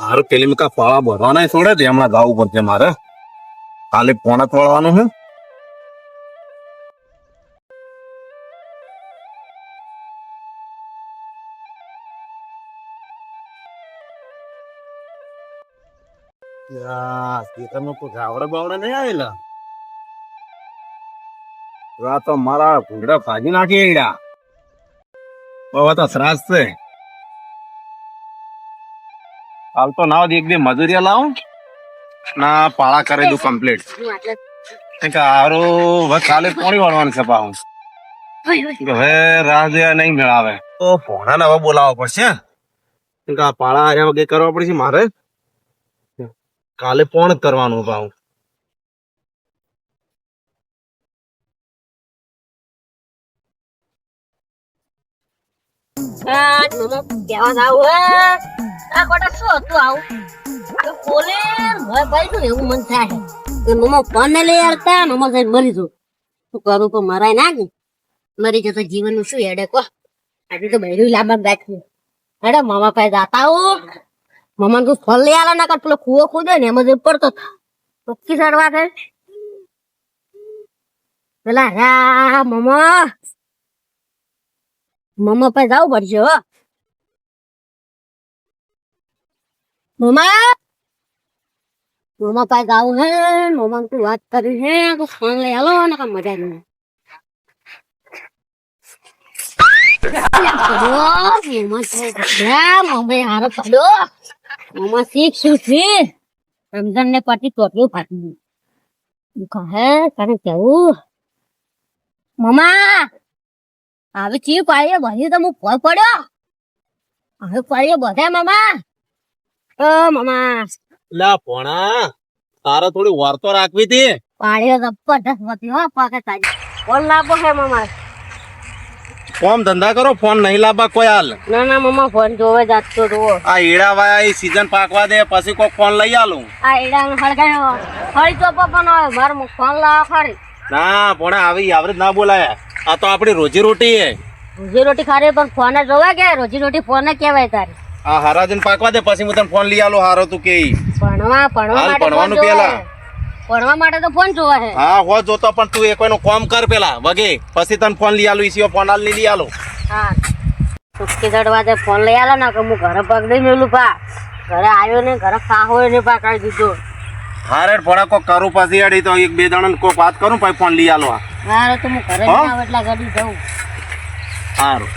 હારું, પેલી કા પાળા ભરવાના છોડે છે, હમણાં ગાવું પડશે મારે. કાલે પોણા તોડવાનું છે. તો મારા ભૂંગડા ભાજી નાખી એડા. બહુ તો શ્રાસ છે. હાલ તો ના એક બે મજૂરિયા લાવો. ના પાળા કરી દઉં કમ્પ્લીટ આરો હવે કાલે પોણી વાળવાનું છે પાહું. હવે રાહ જોયા નહીં મેળાવે. તો ભોણાને હવે બોલાવવા પડશે પાળા આર્યા વગર કરવા પડશે મારે. કાલે પોણ જ કરવાનું પાહું. કેવા જાવ આ શું આવું? હેડે તો બૈરું લાંબા રાખ્યું. હેડે, મામા પાસે જાતા મામા તું ફોન લઈ આલા ના પેલો કુવો ખોદે ને, એમાં જઈ પડતો ચોખ્ખી સડવા થાય. પેલા, રા, મામા મમ્મા પાસે જવું પડશે, હો. મમ્મા? મમ્મા પાસે જવું હે મમ્મા તું વાત કરી હે ફોન લઈ હાલો ને કામ મજા નહીં. રમઝાન ને પાટી ટોટલું ફાટી ગયું તને કેવું? મમ્મા? હવે ચી પાડીએ બધી તો હું ભય પડ્યો. હવે પાડીએ બધા મામા. ઓ મામા. લા પોણા તારે થોડી વાર તો રાખવી હતી. પાડીએ જબરદસ્ત મતી હો પાકે તાજી ફોન લાવો હે મામા? ફોન ધંધા કરો ફોન નહીં લાવવા કોઈ હાલ. ના ના મામા ફોન જોવે જાતો તો આ ઈડા વાયા સીઝન પાકવા દે પછી કોઈ ફોન લઈ આલું. આ એડા હળગાયો. હળી તો પપ્પા નો મારે ફોન લાવો ખરી. ના પોણા આવી આવરે ના બોલાયા. આ તો આપડી રોજી રોટી હે. રોજી રોટી ખારે પણ ફોન જોવા કે રોજી રોટી ફોન કહેવાય તારે. આ હરાજન પાકવા દે પછી હું તને ફોન લઈ આલો હારો તું કે ભણવા ભણવા માટે ભણવાનું પેલા. ભણવા માટે તો ફોન જોવા હે. હા હો જોતો પણ તું એક નું કોમ કર પેલા વગે. પછી તને ફોન લઈ આલો ઈસીઓ ફોન આલ લઈ આલો. હા. સુટકી ચડવા દે ફોન લઈ આલો ને કે હું ઘરે પગ દઈ મેલું પા. ઘરે આવ્યો ને ઘરે ખાહો ને પા કાઢી દીધો. હારે ભણા કોક કરું પછી અડી તો એક બે જણા કોક વાત કરું પછી ફોન લઈ આલો હારે તો હું ઘરે હા? ના આવું એટલા ઘડી જઉં. સારું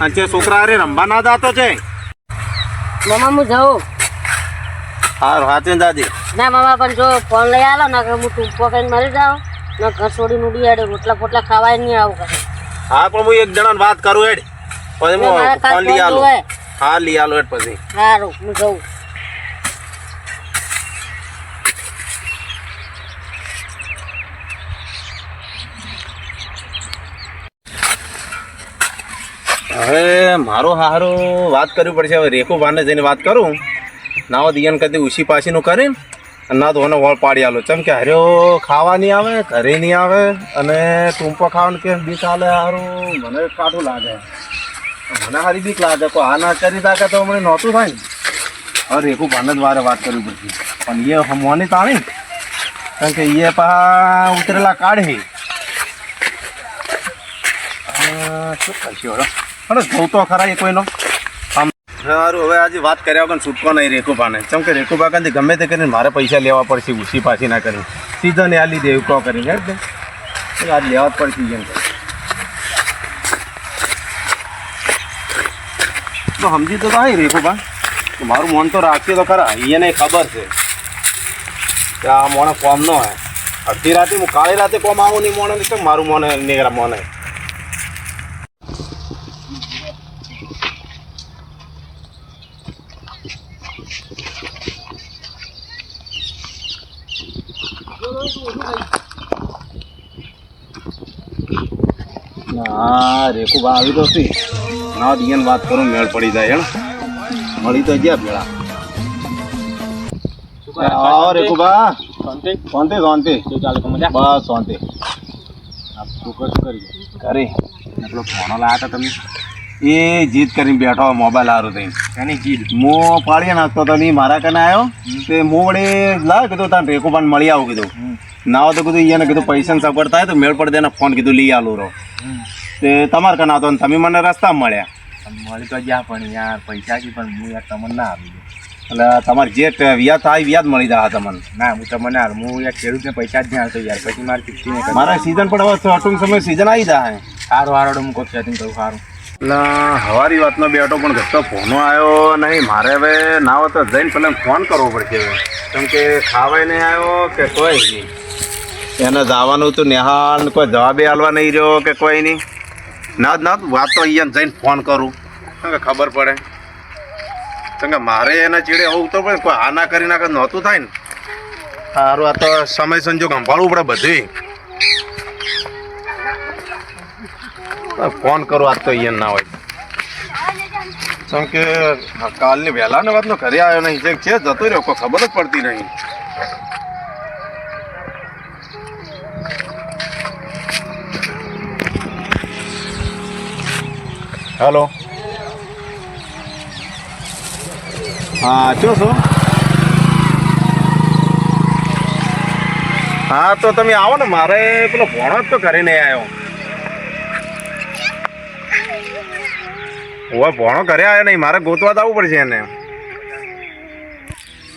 અને જે છોકરા હારે રમવા ના જાતો છે? મામા હું જઉં. હારું હાચે દાદી ના મામા પણ જો ફોન લઈ આલો ને કે હું ટૂંપો કહીને મરી જાઉં. ને ઘર છોડીને ઉડી આડે રોટલા પોટલા ખાવાય નહીં આવું કરે હા પણ હું એક જણાને વાત કરું હેડ. પછી મારે હું કાલ ફોન લઈ ફોન આલું. જોવે. હા લઈ આલું હેડ પછી. સારું હું જઉં. હવે મારો હારો વાત કરવી પડશે. હવે રેખુ ભાને જઈને વાત કરું. ના હોય દિયન કદી ઉછી પાસીનું કરીને, અને ના તો મને વળ પાડી આલો. ચમ કે હર્યો ખાવા નહીં આવે, ઘરે નહીં આવે, અને ટૂંપો ખાવાનું કે બીક ચાલે હારું, મને કાઠું લાગે. મને હારી બીક લાગે, કોઈ આ ના કરી તાકે તો મને નહોતું થાય હવે રેખુ ભાને જ મારે વાત કરવી પડશે. પણ એ મોની તાણી કારણ કે એ પા ઉતરેલા કાઢે. શું કરશે હવે અરે તો ખરા એ કોઈનો? આમ સારું, હવે આજે વાત કર્યા વગર છૂટકો નહીં રેખુભાને. ચમ કે રેખુભા કાંથી ગમે તે કરીને મારે પૈસા લેવા પડશે, ઉછી પાછી ના કરી. સીઝન આ લીધે એવું કહો કરીને આજ લેવા જ પડશે એમ. તો સમજી તો થાય રેખુભા. મારું મન તો રાખશે તો ખરા એને ખબર છે. કે આ મોણે કોમ ન હોય. અડધી રાતે હું કાળી રાતે કોમ આવું નહીં મોણે તો મારું મોને નીકળા મોને હા રેખુબા આવી તો સી ના દિયન વાત કરું મેળ પડી જાય હેણ. મળી તો ગયા ભેળા. આવો રેખુબા શાંતિ? શાંતિ? શાંતિ બસ શાંતિ. આ શું કર કરી આપણો ફોનો લાયા હતા તમે. એ જીત કરીને બેઠો મોબાઈલ સારું થઈ એની જીદ? મો પાડી નાખતો તો નહીં મારા કને આવ્યો તે હું વડે લાવ કીધું તાર રેકો પણ મળી આવું કીધું. ના હોય તો કીધું એને કીધું પૈસાની સગવડ થાય તો મેળ પડે દે ફોન કીધું લઈ આલું રહો. તે તમારે કને આવતો ને તમે મને રસ્તા મળ્યા. મળી તો ગયા પણ યાર પૈસા કી પણ હું યાર તમને ના આવી એટલે તમારે જે વ્યાજ થાય વ્યાજ મળી જાય તમને. ના હું તમને હાલ હું યાર ખેડૂતને પૈસા જ નહીં આવતો યાર. પછી મારે ચૂકતી મારા સીઝન પણ હવે તો ટૂંક સમય સિઝન આવી જાય. સારું હારો હું કોક સેટિંગ કરું સારું એટલે હવારી વાતનો બેઠો પણ ઘટતો ફોનો આવ્યો નહીં. મારે હવે ના હોય તો જઈને પહેલાં ફોન કરવો પડશે. કેમ કે ખાવાય નહીં આવ્યો કે કોઈ નહીં. એને જવાનું તો નિહાલ, કોઈ જવાબે આલવા નહીં રહ્યો કે કોઈ નહીં? ના ના, વાત તો અહીંયા જઈને ફોન કરું. કે ખબર પડે? કેમ કે મારે એના ચીડે આવું તો પણ કોઈ આના કરી નાખે નહોતું થાય ને. સારું આ તો સમય સંજોગ સંભાળવું પડે બધું ફોન કરું આજ તો અહીંયા ના હોય. કારણ કે, કાલની વહેલાને વાતનો ઘરે આવ્યો નહીં, જે છે, જતો રહ્યો, કોઈ ખબર જ પડતી નહીં. હેલો. હા, ચો છો? હા, તો તમે આવો ને, મારે પેલો ભણો જ તો ઘરે નહીં આવ્યો ઓય ભણો ઘરે આવ્યો નહીં, મારે ગોતવા જ આવવું પડશે એને.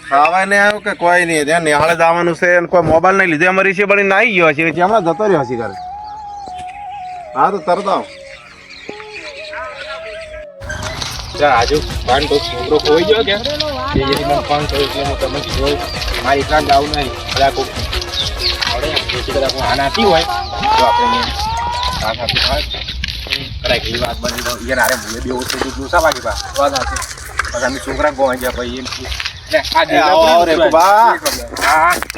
ખાવા નહીં આવ્યો કે કોઈ નહીં, ત્યાં નિહાળે જવાનું છે કોઈ મોબાઈલ નહીં લીધે અમારી છે બની નાઈ ગયો છે હમણાં જતો રહ્યો છે ઘરે. હા, તો તરત આવ. આજુ. પાન તો છોકરો ખોઈ ગયો કે? એ મને ફોન કર્યો એટલે હું તમને કીધું મારી જ આવું નહીં. બધા કોક આવડે જેથી કદાચ હું આ નાતી હોય તો આપણે સાથ આપી થાય કદાચ એવી વાત બની ગયો યાર આરે ભૂલે બી ઓછું દૂધ લુસા વાગી પા વાત આપે. પછી અમે છોકરા ગોવા ગયા ભાઈ એમ એ દેવલાન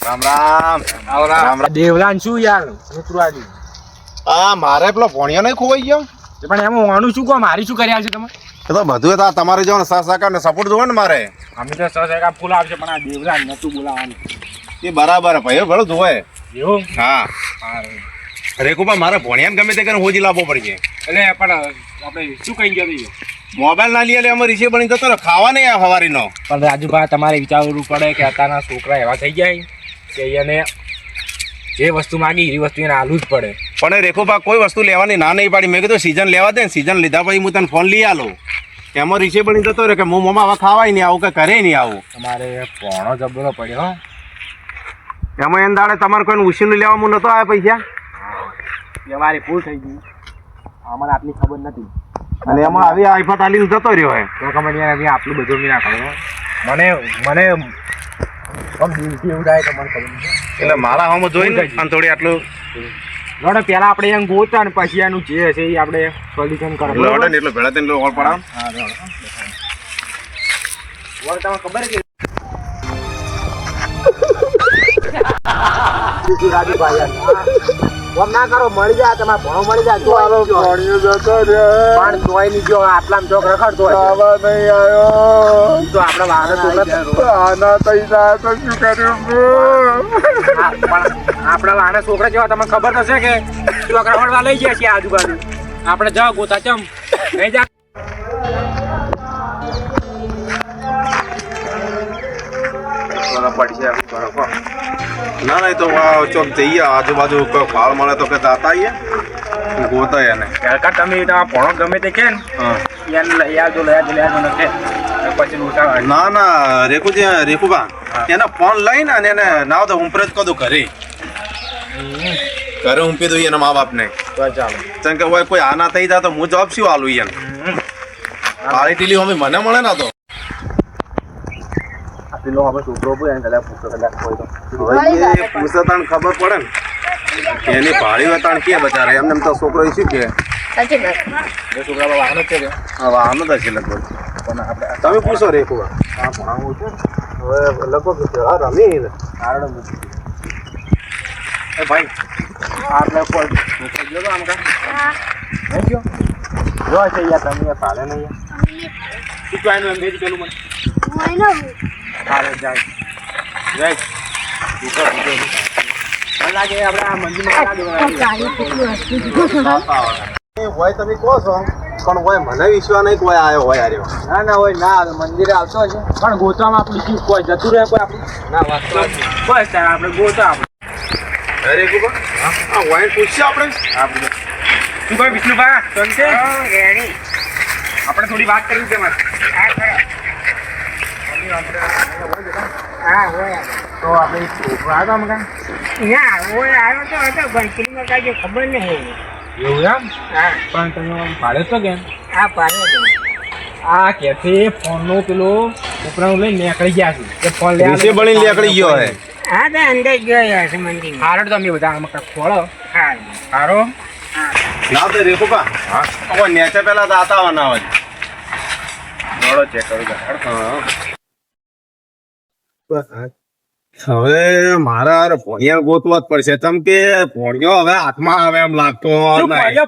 રામ રામ. રામ. રામ રામ. દેવલાન શું યાર? આ મારે પેલો ભણ્યો નહીં ખોવાઈ ગયો? પણ એમ વાણું શું કહો? મારી શું કર્યા છે તમે? એ તો બધું તો તમારે જો ને સહકાર ને સપોર્ટ જોવો ને મારે. અમે તો સહસા ફૂલ આવશે પણ આ દેવરા નતું બોલાવાનું એ બરાબર ભાઈ ભલો જોવે. એવું? હા. રેકુબા મારે ભણ્યા ગમે તે કરીને હોજી લાવવો પડશે એટલે પણ આપણે શું કહી ગયા છીએ? મોબાઈલ ના લઈએ અમે રીસે બની જતો ને ખાવા નહીં આ સવારીનો પણ રાજુભા તમારે વિચારવું પડે કે અત્યારના છોકરા એવા થઈ જાય કે એને જે વસ્તુ માગી એ વસ્તુ એને આલું જ પડે. પણ એ રેખુબા કોઈ વસ્તુ લેવાની ના નહીં પાડી. મેં કીધું સીઝન લેવા દે ને સીઝન લીધા પછી હું તને ફોન લઈ આલો. એમાં રીસે બની જતો રહ્યો કે હું મમ્મા હવે ખાવાય નહીં આવું કે કરે નહીં આવું. તમારે પોણો જબરો પડ્યો એમાં એમ દાડે તમારે કોઈ ઉછીનું લેવા હું નતો આવ્યા પૈસા? એ મારી ભૂલ થઈ ગઈ. અમારે આટલી ખબર નથી. અને એમાં આવી આઈફા તાલીમ જતો રહ્યો હે. તો ખબર યાર આટલું બધું બી ના ખબર મને મને એવું થાય તો મને ખબર એટલે મારા હમ જોઈને અને થોડી આટલું લોડે પહેલા આપણે એમ ગોતા ને પછી એનું જે છે એ આપણે સોલ્યુશન કરો. લોડે ને એટલે ભેળા થઈને ઓળ પડા હા. લોડે તમને ખબર કે રાજુભાઈ આમ ના કરો મળી જાય તમારે ભણો મળી જાય તોય પણ તોય નહીં જો આટલામાં ચોક રખડતો હોય તો આપણે વાહન પણ આપણા વાહન છોકરા જેવા તમને ખબર થશે કે છોકરા રખડવા લઈ ગયા છે આજુબાજુ. આપણે જાઓ ગોતા ચમ. નહીં જા. ના ના એ તો ચોક જઈએ આજુબાજુ કોઈ ફાળ મળે તો કે દાતા આવીએ. ગોતા એને. કાકા તમે આ પોણો ગમે તે કે લઈ આવજો લઈ આવજો લઈ આવજો નથી. ના ના રેકુ જે રેકુબા એને ફોન લઈને અને એને ના તો હું જ કદું ઘરે. ઘરે ઊંપી દઉં એના મા બાપને ચાલો. કે કોઈ આના થઈ જાય તો હું જવાબ શું આલું એને પાળી ટીલી અમે મને મળે ના તો. પેલો હવે છોકરો પડે એને કદાચ પૂછો કદાચ કોઈ તો. હવે એ પૂછે તાણ ખબર પડે ને? એની ભાડી હોય કે બચારે એમને એમ તો છોકરો ઈ શું કે સાચી છોકરા વાહન જ છે કે? હવે આનો જ હશે લગભગ. પણ આપણે તમે પૂછો રેકુબા આ ભણાવવું છે. હવે લગભગ હા રમી કારણ મૂકી એ ભાઈ આટલે કોઈ છોકરો ગયો આમ કા? નહીં ગયો જો છે યાર તમે પાડે નહીં યાર. શું એમ? ભેજ પેલું મને. ઉઠો ઉઠો મને લાગે આપણે આ મંદિરમાં ના દેવાના એ હોય તમે કહો છો પણ કોઈ મને વિશ્વાસ નહીં કોઈ આવ્યો હોય આર્યો ના ના હોય ના આવે મંદિરે આવતો છે પણ ગોતવામાં આપણી શું કોઈ જતું રહે કોઈ આપણું? ના વાત. બસ ત્યારે આપણે ગોતા આપણે. અરે કુબા આ વાઈન પૂછશે આપણે. આપણે. શું ભાઈ વિષ્ણુભા? કેમ છે? આપણે થોડી વાત કરવી છે મારે. તો આપણે છોકરો આવ્યો મકાન એવું એમ? પણ તમે આમ ભાડે તો કેમ? આ કેફે ફોન નો પેલો ઉપરાનું લઈને નીકળી ગયા છે. કે ફોન લે રીસે બળીને નીકળી ગયો હે. હારો તમે બધા આમાં અમે ખોળો. હારો. ના તો રેખો પા હા. નેચે પેલા તો આતા આવે હોય. નોડો ચેક કરું હવે મારા ભોણિયા ગોતવા જ પડશે. તમ કે ભોણિયો હવે હાથમાં આવે એમ લાગતો.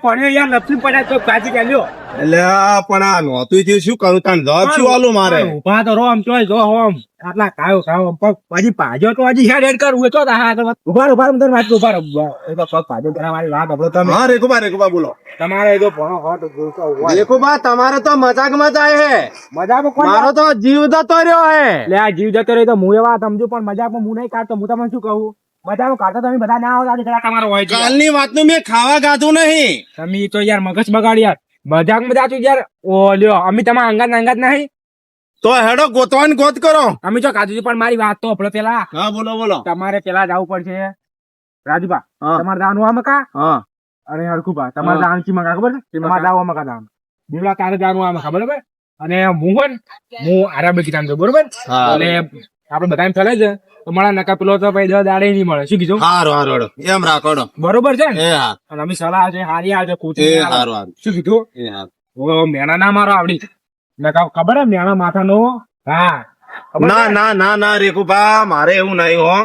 ભણ્યો યાર નથી પડ્યા તો કાજી ચાલ્યો એટલે પણ આ નોતું થયું. શું કરું તને? જવાબ શું આલું મારે? ઊભા તો રો આમ ચોય જો હોમ આટલા કાયો કાયો પગ પછી પાજો તો હજી હેડ હેડ કરું તો હા આગળ વાત. ઊભા રહો, ઊભા તમે વાત ઊભા રહો. એ તો પગ પાજો કરવા મારી વાત આપણો તમે. હા રેખુબા રેખુબા બોલો. તમારે તો ભણો હોટ ગોતો હોય રેખુબા તમારે તો મજાક મચાય હે. મજામાં કોણ મારો તો જીવ જતો રહ્યો હે. લે આ જીવ જતો રહ્યો તો હું એવા સમજુ પણ મજાકમાં હું નહીં કાઢતો હું તમને શું કહું? મજામાં કાઢતો તમે બધા ના આવો જરા તમારો હોય કાલની વાતનું મેં ખાવા ગાધું નહીં. તમે તો યાર મગજ બગાડ યાર મજાક તું યાર. ઓ લ્યો અમે તમારા અંગાત અંગાત નહીં? તો હેડો ગોતવાની ગોત કરો. અમે જો કાજુજી પણ મારી વાત તો આપડે પેલા. હા બોલો બોલો. તમારે પેલા જવું પડશે. રાજુભા તમારે જવાનું આ મકા? હા. અને હરખુભા તમારે દાન કી મકા ખબર છે? તમારે જવું મકા દાન. બીવડા તારે જવાનું આ મકા બરોબર? અને હું હોય હું આરામ કીધા છું બરોબર? અને આપડે બધા એમ ચાલે છે મારા નકા પેલો તો ભાઈ દાડે નહીં મળે. શું કીધું? હારો હારો એમ રાખો બરોબર છે ને? અને અમે સલાહ છે હારી આવે છે એ હારું હારું. શું કીધું? મેના મેણા ના મારો આવડી. ખબર હે મેણા માથાનો? હા. ના ના ના ના રેખુભા મારે એવું નહીં હો.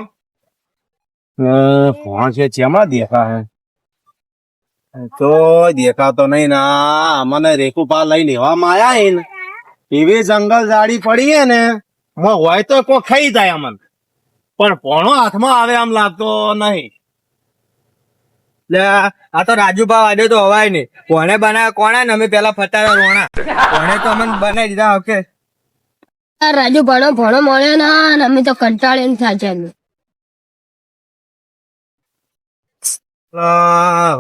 કોણ છે ચેમાં દેખા હે? તો દેખાતો નહીં ના મને રેખુભા લઈ લેવામાં આયા હે ને. એવી જંગલ જાડી પડી હે ને માં હોય તો કોઈ ખાઈ જાય અમને. પણ પોણો હાથમાં આવે આમ લાગતો નહીં. આ તો રાજુભા આજે તો હવાય નહીં. કોને બનાવ્યા કોણે? ને અમે પેલા ફટાવ્યા રોણા. કોણે તો અમને બનાવી દીધા ઓકે. રાજુ ભણો ભણો મળ્યો ના અમે તો કંટાળીને થાચે અમે.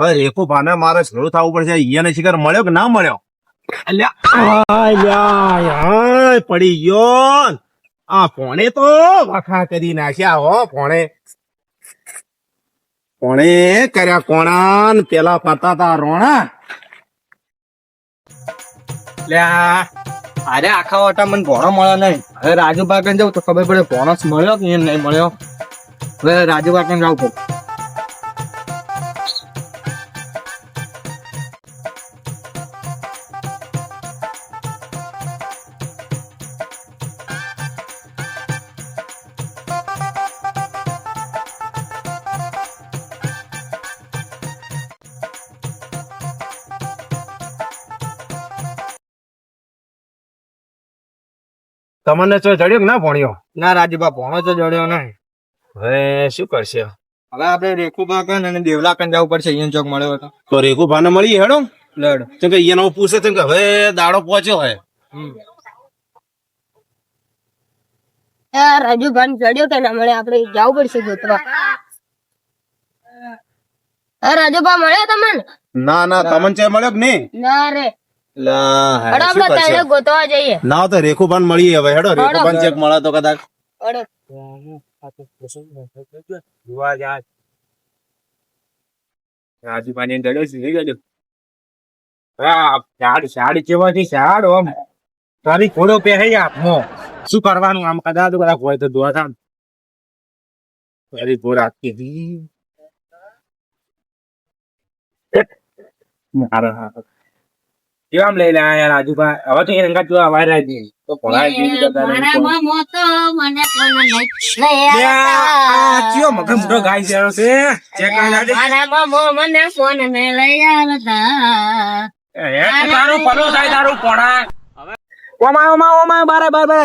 હવે રેખુભા ને મારે શરૂ થવું પડશે. ઈયાને શિખર મળ્યો કે ના મળ્યો? અલ્યા. અલ્યા, પડી ગયો. આ ફોણે તો વખા કરી નાખ્યા હો ફોણે ફોણે કર્યા? કોણા ને પેલા ફરતા તા રોણા. લે અરે આખા વટા મને ભોણો મળ્યો નહીં. હવે રાજુ બાગન જવું તો ખબર પડે ભોણો મળ્યો કે નહીં મળ્યો? હવે રાજુ બાગન જવું પડે. તમને તો જડ્યો કે ના ભણ્યો? ના રાજુભા ભણો તો જડ્યો નહીં. હવે શું કરશે? હવે આપણે રેખુભા કન અને દેવલા કન જવું પડશે અહીંયા ચોક મળ્યો હતો. તો રેખુભા ને મળી હેડો. લડ. કેમ કે ઈયાનો પૂછે છે કે હવે દાડો પહોંચ્યો હે આ રાજુ ભાન ચડ્યો કે ના મળે? આપણે જવું પડશે ગોતવા રાજુભા મળ્યો તમને? ના ના તમને ચે મળ્યો કે નહીં? ના રે. ના તો રેખુભાન મળી હવે હેડો રેખુભાન ચેક મળે તો કદાચ. રાજુભાઈ ને છે ગયો. હા શાડ શાડ કેવાથી શાડ ઓમ તારી ઘોડો પહેરી આપમો શું કરવાનું આમ કદાચ તો કદાચ હોય તો દોવા થાય તારી ઘોડા કેવી મારા હા કેવા આમ લઈ લે યાર રાજુભાઈ? હવે તો એ રંગા જોવા રાજી તો ભણાય જેવી કરતા નહીં. મારામાં મોતો મને કોણ લઈ લે, આ મોટો ગાય છે છે ચેક કરી નાખજે. મને ફોન મે લઈ આવતા? એ, તારું પલો થાય તારું પોણા ઓમા ઓમા ઓમા બારે બારે.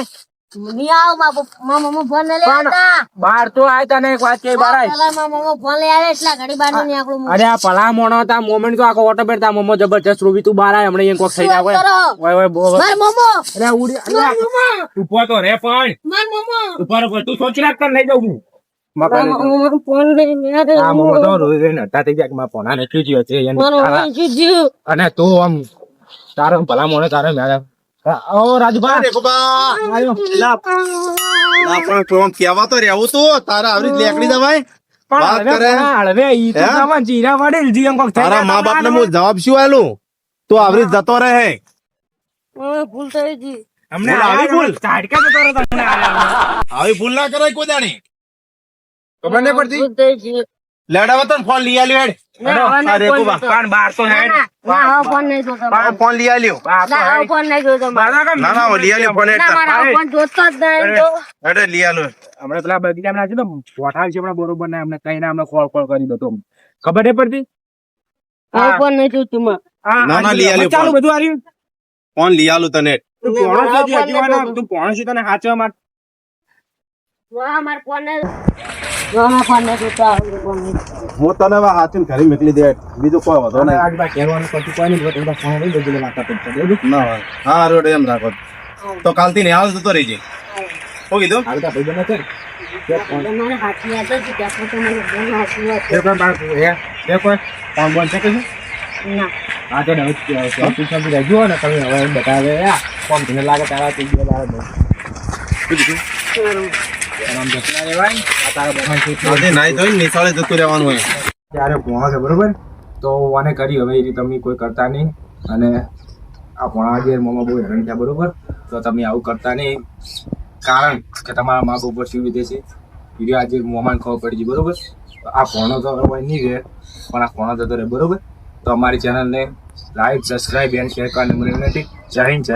બારે નહીં આવો મારા પપ્પા- મારા મમ્મા ફોન લઈ આવતા બાર તો આય તને એક વાત કહી બાર પેલા મારા મમ્મા ફોન લઈ આવે એટલા ઘડી બાર નહીં આપણું અરે આ ભલા મોણો હતા મોમેન્ટ તો આખો ઓટો બેઠતા મમ્મો જબરજસ્ત રૂબી તું બાર આય હમણાં કોક થઈ જાવ ઓય ઓય બો મારા મમ્મો! અરે ઉડી મારા ઊભો તો રે પણ. મારા મમ્મા! ઉપર ઉપર તું સોચી રાખ તને લઈ જાઉં હું. મારા ફોન લઈને આવે. આ મમ્મો તો રોઈ રહીને હટા થઈ ગયા કે છે ભાઈ શું? અને તું આમ તારો ભલા મોણે તારે મેળા ઓ રાજભા. આવ્યો લા. લા પણ તું આમ કહેવા તો રહેવું તું. તારા આવી રીતે લેકડી દવાય વાત પણ કરે. હળવે ઈ તો? તમારે જીરા વડીલ જી થઈ તારા મા બાપ ને હું જવાબ શું આલું તું આવરી જતો રહે. હવે ભૂલ થઈ ગઈ. અમને આવી ભૂલ? ઝાડકા જતો રહ્યો તમને આવી ભૂલ ના કરાય કોઈ દાણી ખબર નહીં પડતી? ભૂલ થઈ ગઈ. લેડાવા તો ફોન લઈ આલ્યો હેડ. પણ બાર તો હેડ. ના, ફોન નહીં જોતો મારે. ફોન લઈ આલ્યો. ના, ફોન નહીં જોતો મારે. ના ના લઈ આલ્યો ફોન હેડ ના, ફોન જોતો જ નહીં. તો. હેડ લઈ આલ્યો. હમણાં પેલા બગીચામાં નાખ્યું તો પોઠાવી છે હમણાં બરોબર ના એમને કઈ ના અમને કોલ કોલ કરી દો તો ખબર નહીં પડતી? હવે ફોન નહીં જોતું મારે. ના, ના, લઈ આલ્યો ચાલુ બધું આર્યું ફોન લઈ આલું તને. તું પોણો છે. તું પોણો છે તને હાચવા માટે. હવે ફોન હું તને હાથી ઘરે મોકલી દે બીજું કોઈ વધો નહીં આજુબાજુ કહેવાનું કશું કોઈ નહીં, બધા ફોન દેજો, લાગતા પડશે, ના હોય હા રોડ એમ રાખો તો કાલથી ને હાલ જતો રહીજે શું કીધું હાલ તો ભાઈબંધો છે ને. બે ફોન. તમારે હાથની યાદ હતી, ત્યાં તો મને ફોન હાથની યાદ બે કોઈ બાર- હે? બે કોઈ? ફોન બંધ છે કે શું? હતી. ના. હા તો ને હવે શોપિંગ શોપિંગ રહેજો ને તમે હવે બતાવે ફોન તમને લાગે તારા રહેવાય. આ તારા બહેન છે નાઈ નિશાળે જતું રહેવાનું હોય. ત્યારે ભોણા છે બરોબર? તો આને કરી હવે એ રીતે તમે કોઈ કરતા નહીં. અને આ ભોણા જે મમ્મા બહુ હેરાન થયા બરોબર? તો તમે આવું કરતા નહીં. કારણ કે તમારા મા બાપ ઉપર શું વિધે છે. એ આજે મોમાને ખબર પડી ગઈ બરોબર? આ ભોણો તો નહીં રહે પણ આ ભોણો જતો રહે બરોબર? તો અમારી ચેનલને લાઈક સબસ્ક્રાઈબ એન્ડ શેર કરવાની મને વિનંતી જય હિન્દ જય